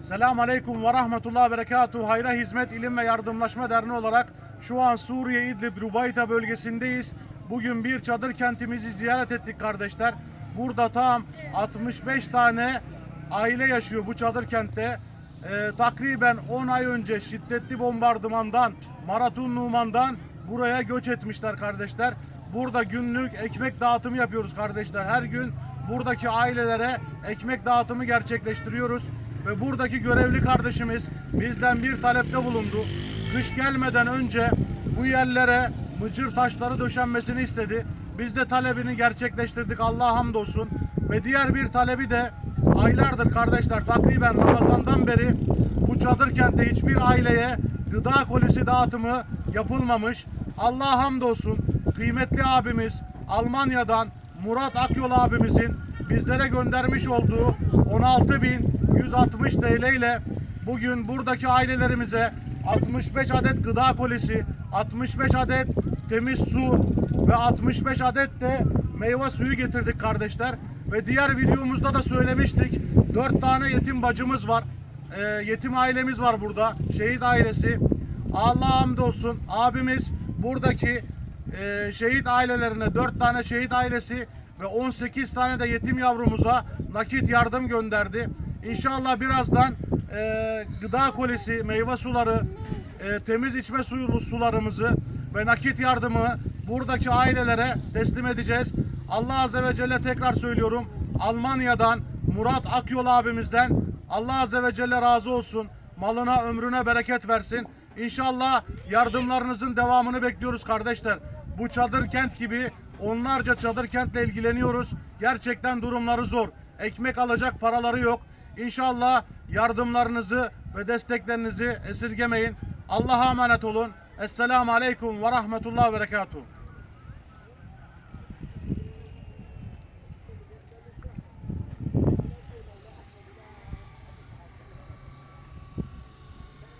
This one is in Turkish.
Selamun Aleyküm ve Rahmetullah Berekatuhu. Hayra Hizmet İlim ve Yardımlaşma Derneği olarak şu an Suriye İdlib Rubayta bölgesindeyiz. Bugün bir çadır kentimizi ziyaret ettik kardeşler. Burada tam 65 tane aile yaşıyor bu çadır kentte. Ee, takriben 10 ay önce şiddetli bombardımandan, Maratun Numan'dan buraya göç etmişler kardeşler. Burada günlük ekmek dağıtımı yapıyoruz kardeşler. Her gün buradaki ailelere ekmek dağıtımı gerçekleştiriyoruz. Ve buradaki görevli kardeşimiz bizden bir talepte bulundu. Kış gelmeden önce bu yerlere mıcır taşları döşenmesini istedi. Biz de talebini gerçekleştirdik Allah'a hamdolsun. Ve diğer bir talebi de aylardır kardeşler takriben Ramazan'dan beri bu çadır kentte hiçbir aileye gıda kolisi dağıtımı yapılmamış. Allah'a hamdolsun kıymetli abimiz Almanya'dan Murat Akyol abimizin bizlere göndermiş olduğu 16.160 TL ile bugün buradaki ailelerimize 65 adet gıda kolisi, 65 adet temiz su ve 65 adet de meyve suyu getirdik kardeşler. Ve diğer videomuzda da söylemiştik. 4 tane yetim bacımız var. Ee, yetim ailemiz var burada. Şehit ailesi. Allah'a hamdolsun abimiz buradaki e, şehit ailelerine 4 tane şehit ailesi ve 18 tane de yetim yavrumuza nakit yardım gönderdi. İnşallah birazdan e, gıda kolisi, meyve suları, e, temiz içme suyu sularımızı ve nakit yardımı buradaki ailelere teslim edeceğiz. Allah Azze ve Celle tekrar söylüyorum. Almanya'dan Murat Akyol abimizden Allah Azze ve Celle razı olsun. Malına ömrüne bereket versin. İnşallah yardımlarınızın devamını bekliyoruz kardeşler. Bu çadır kent gibi onlarca çadır kentle ilgileniyoruz. Gerçekten durumları zor. Ekmek alacak paraları yok. İnşallah yardımlarınızı ve desteklerinizi esirgemeyin. Allah'a emanet olun. Esselamu Aleyküm ve Rahmetullah ve Berekatuhu.